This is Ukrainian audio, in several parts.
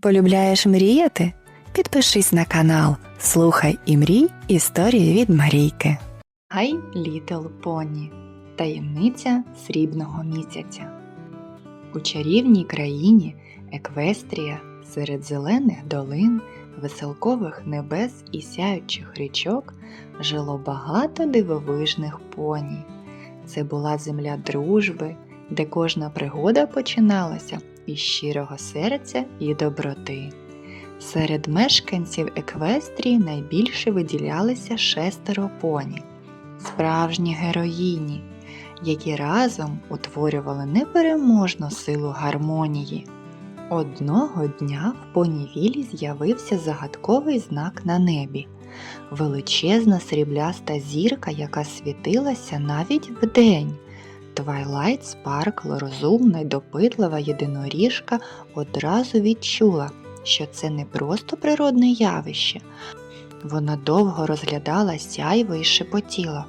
Полюбляєш мріяти? Підпишись на канал Слухай і мрій історії від Марійки. Гай Літл Поні. Таємниця срібного місяця. У чарівній країні Еквестрія серед зелених долин, веселкових небес і сяючих річок жило багато дивовижних поні. Це була земля дружби, де кожна пригода починалася із щирого серця і доброти. Серед мешканців Еквестрії найбільше виділялися шестеро поні, справжні героїні, які разом утворювали непереможну силу гармонії. Одного дня в понівілі з'явився загадковий знак на небі величезна срібляста зірка, яка світилася навіть вдень. Твайлайт Спаркл, розумна й допитлива єдиноріжка, одразу відчула, що це не просто природне явище. Вона довго розглядала сяйво і шепотіла.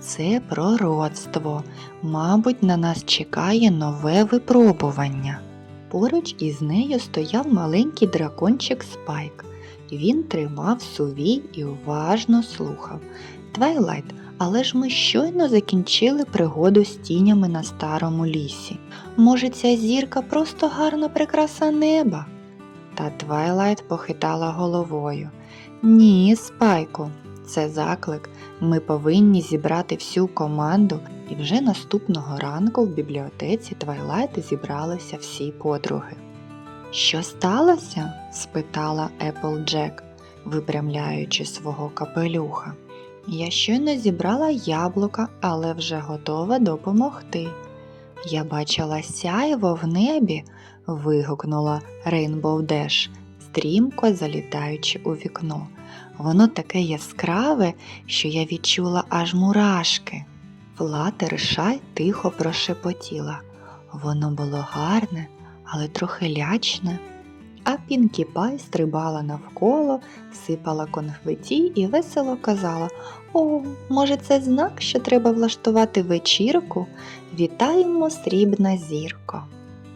Це пророцтво. Мабуть, на нас чекає нове випробування. Поруч із нею стояв маленький дракончик Спайк. Він тримав сувій і уважно слухав. Твайлайт, але ж ми щойно закінчили пригоду з тінями на старому лісі. Може, ця зірка просто гарна прикраса неба? Та Твайлайт похитала головою. Ні, спайку, це заклик. Ми повинні зібрати всю команду, і вже наступного ранку в бібліотеці Твайлайт зібралися всі подруги. Що сталося? спитала Еплджек, випрямляючи свого капелюха. Я щойно зібрала яблука, але вже готова допомогти. Я бачила сяйво в небі, вигукнула Рейнбоу Деш, стрімко залітаючи у вікно. Воно таке яскраве, що я відчула аж мурашки. Флатершай тихо прошепотіла. Воно було гарне, але трохи лячне. А Пінкі Пай стрибала навколо, сипала конфеті і весело казала О, може, це знак, що треба влаштувати вечірку? Вітаємо, срібна зірко.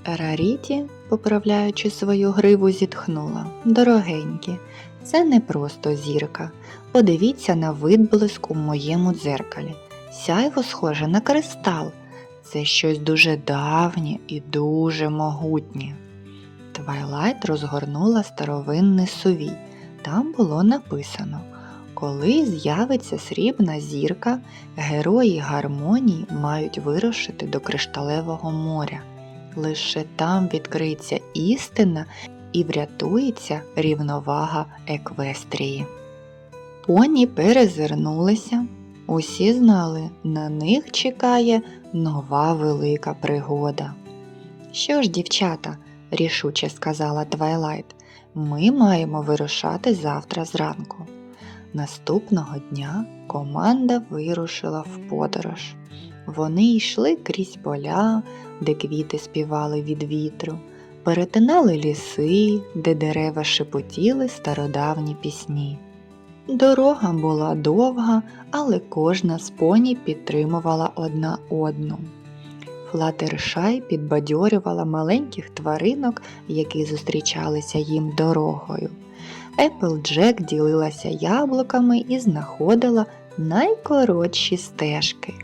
Раріті, поправляючи свою гриву, зітхнула. Дорогенькі, це не просто зірка. Подивіться на відблиск у моєму дзеркалі. Сяйво схоже на кристал. Це щось дуже давнє і дуже могутнє. Твайлайт розгорнула старовинний сувій. Там було написано Коли з'явиться срібна зірка, герої гармонії мають вирушити до кришталевого моря. Лише там відкриється істина і врятується рівновага Еквестрії. Поні перезирнулися. Усі знали, на них чекає нова велика пригода. Що ж, дівчата, рішуче сказала Твайлайт, ми маємо вирушати завтра зранку. Наступного дня команда вирушила в подорож. Вони йшли крізь поля, де квіти співали від вітру, перетинали ліси, де дерева шепотіли стародавні пісні. Дорога була довга, але кожна з поні підтримувала одна одну. Флатершай підбадьорювала маленьких тваринок, які зустрічалися їм дорогою. Еплджек ділилася яблуками і знаходила найкоротші стежки.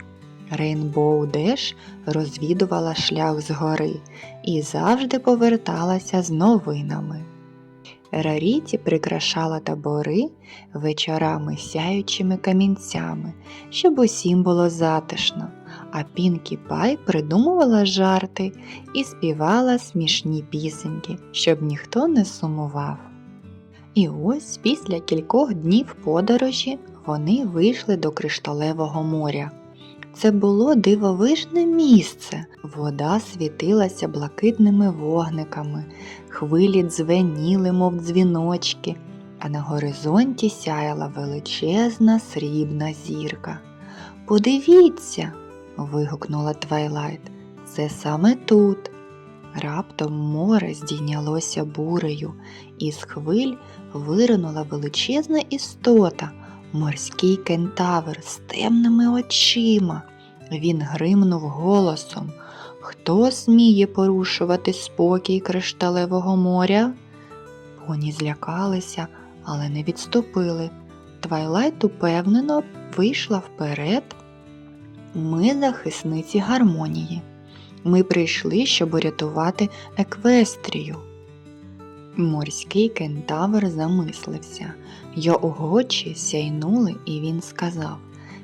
Рейнбоу Деш розвідувала шлях згори і завжди поверталася з новинами. Раріті прикрашала табори вечорами сяючими камінцями, щоб усім було затишно, а Пінкі Пай придумувала жарти і співала смішні пісеньки, щоб ніхто не сумував. І ось після кількох днів подорожі вони вийшли до кришталевого моря. Це було дивовижне місце. Вода світилася блакитними вогниками, хвилі дзвеніли, мов дзвіночки, а на горизонті сяяла величезна срібна зірка. Подивіться, вигукнула Твайлайт, це саме тут. Раптом море здійнялося бурею, і з хвиль виринула величезна істота, морський кентавр з темними очима. Він гримнув голосом Хто сміє порушувати спокій кришталевого моря? Поні злякалися, але не відступили. Твайлайт упевнено вийшла вперед. Ми захисниці гармонії. Ми прийшли, щоб урятувати Еквестрію. Морський кентавр замислився. Його очі сяйнули, і він сказав: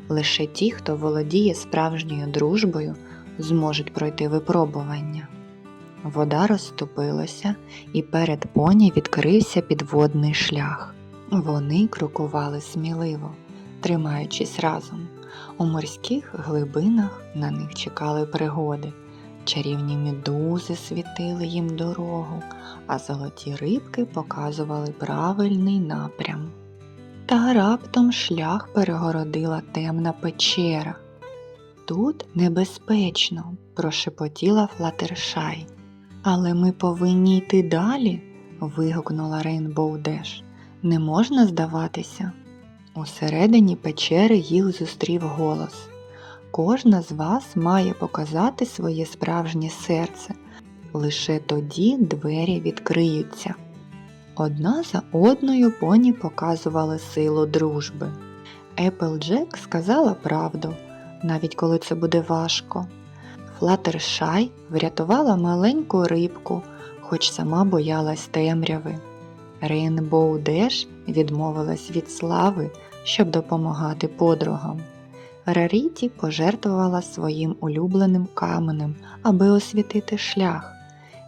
лише ті, хто володіє справжньою дружбою, зможуть пройти випробування. Вода розступилася, і перед поні відкрився підводний шлях. Вони крокували сміливо, тримаючись разом. У морських глибинах на них чекали пригоди. Чарівні медузи світили їм дорогу, а золоті рибки показували правильний напрям. Та раптом шлях перегородила темна печера. Тут небезпечно, прошепотіла Флатершай. Але ми повинні йти далі. вигукнула Рейнбоу Деш. Не можна здаватися. Усередині печери їх зустрів голос. Кожна з вас має показати своє справжнє серце. Лише тоді двері відкриються. Одна за одною поні показували силу дружби. Еплджек сказала правду, навіть коли це буде важко. Флатершай врятувала маленьку рибку, хоч сама боялась темряви. Рейнбоу Деш відмовилась від слави, щоб допомагати подругам. Раріті пожертвувала своїм улюбленим каменем, аби освітити шлях.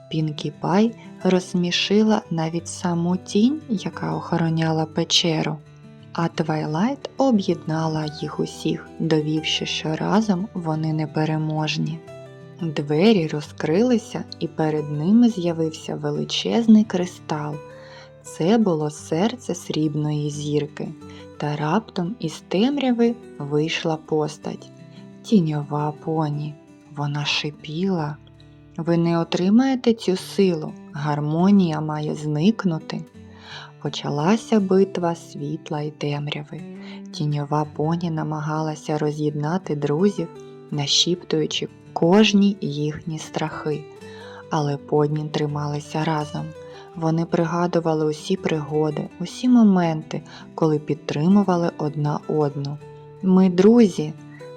Пінкі Пай розсмішила навіть саму тінь, яка охороняла печеру, а Твайлайт об'єднала їх усіх, довівши, що разом вони непереможні. Двері розкрилися, і перед ними з'явився величезний кристал. Це було серце срібної зірки, та раптом із темряви вийшла постать. Тіньова поні. Вона шипіла. Ви не отримаєте цю силу, гармонія має зникнути. Почалася битва світла і темряви. Тіньова поні намагалася роз'єднати друзів, нашіптуючи кожні їхні страхи, але подні трималися разом. Вони пригадували усі пригоди, усі моменти, коли підтримували одна одну. Ми друзі.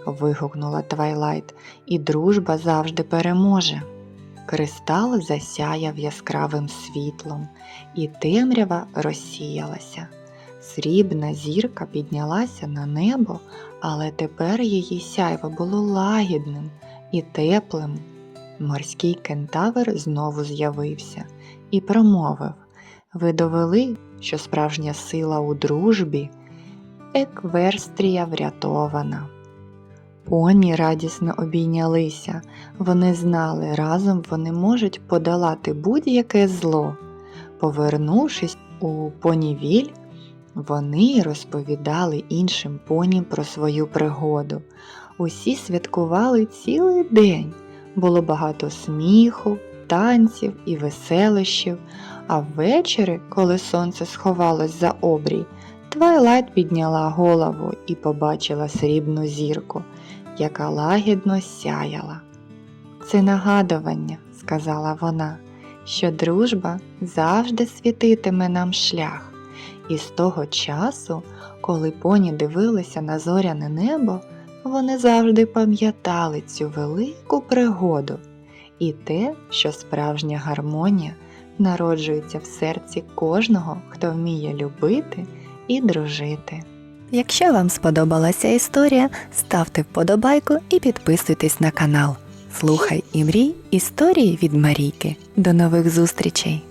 вигукнула Твайлайт, і дружба завжди переможе. Кристал засяяв яскравим світлом, і темрява розсіялася. Срібна зірка піднялася на небо, але тепер її сяйво було лагідним і теплим. Морський кентавр знову з'явився і промовив Ви довели, що справжня сила у дружбі, екверстрія врятована. Поні радісно обійнялися, вони знали, разом вони можуть подолати будь-яке зло. Повернувшись у понівіль, вони розповідали іншим поні про свою пригоду. Усі святкували цілий день. Було багато сміху, танців і веселищів, а ввечері, коли сонце сховалось за обрій, Твайлайт підняла голову і побачила срібну зірку, яка лагідно сяяла. Це нагадування, сказала вона, що дружба завжди світитиме нам шлях, і з того часу, коли поні дивилися на зоряне небо, вони завжди пам'ятали цю велику пригоду і те, що справжня гармонія народжується в серці кожного, хто вміє любити і дружити. Якщо вам сподобалася історія, ставте вподобайку і підписуйтесь на канал. Слухай і мрій історії від Марійки. До нових зустрічей!